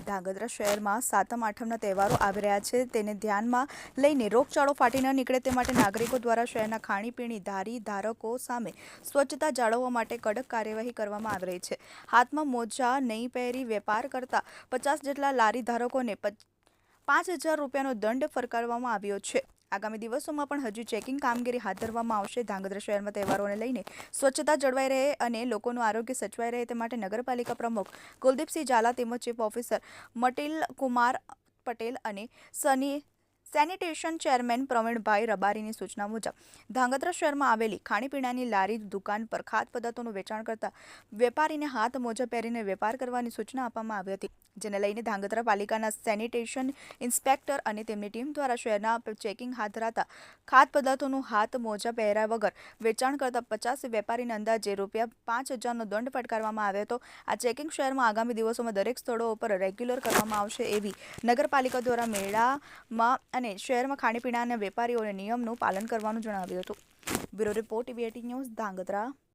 ધાંગધ્રા શહેરમાં સાતમ, આઠમના તહેવારો આવી રહ્યા છે. તેને ધ્યાનમાં લઈને રોગચાળો ફાટી ન નીકળે તે માટે નાગરિકો દ્વારા શહેરના ખાણીપીણી ધારી ધારકો સામે સ્વચ્છતા જાળવવા માટે કડક કાર્યવાહી કરવામાં આવી રહી છે. હાથમાં મોજા નહીં પહેરી વેપાર કરતા પચાસ જેટલા લારી ધારકોને પાંચ હજાર રૂપિયાનો દંડ ફરકારવામાં આવ્યો છે. આગામી દિવસોમાં પણ હજુ ચેકિંગ કામગીરી હાથ ધરવામાં આવશે. ધાંગધ્રા શહેરમાં તહેવારોને લઈને સ્વચ્છતા જળવાઈ રહે અને લોકોનું આરોગ્ય સચવાઈ રહે તે માટે નગરપાલિકા પ્રમુખ કુલદીપસિંહ ઝાલા તેમજ ચીફ ઓફિસર મટિલ કુમાર પટેલ અને સની સેનિટેશન ચેરમેન પ્રવીણભાઈ રબારીની સૂચના મુજબ, ધાંગધ્રા શહેરમાં આવેલી ખાણીપીણાની લારી દુકાન પર ખાદ્ય પદાર્થોનું વેચાણ કરતા વેપારીને હાથ મોજા પહેરીને વેપાર કરવાની સૂચના આપવામાં આવી હતી, જેને લઈને ધાંગધ્રા પાલિકાના સેનિટેશન ઇન્સ્પેક્ટર અને તેમની ટીમ દ્વારા શહેરના ચેકિંગ હાથ ધરાતા ખાદ્ય પદાર્થોનું હાથ મોજા પહેર્યા વગર વેચાણ કરતા પચાસ વેપારીને અંદાજે રૂપિયા પાંચ હજારનો દંડ ફટકારવામાં આવ્યો હતો. આ ચેકિંગ શહેરમાં આગામી દિવસોમાં દરેક સ્થળો ઉપર રેગ્યુલર કરવામાં આવશે એવી નગરપાલિકા દ્વારા મેળામાં અને શહેરમાં ખાણીપીણાના વેપારીઓને નિયમનું પાલન કરવાનું જણાવ્યું હતું. Bureau report TV news Dhrangadhra.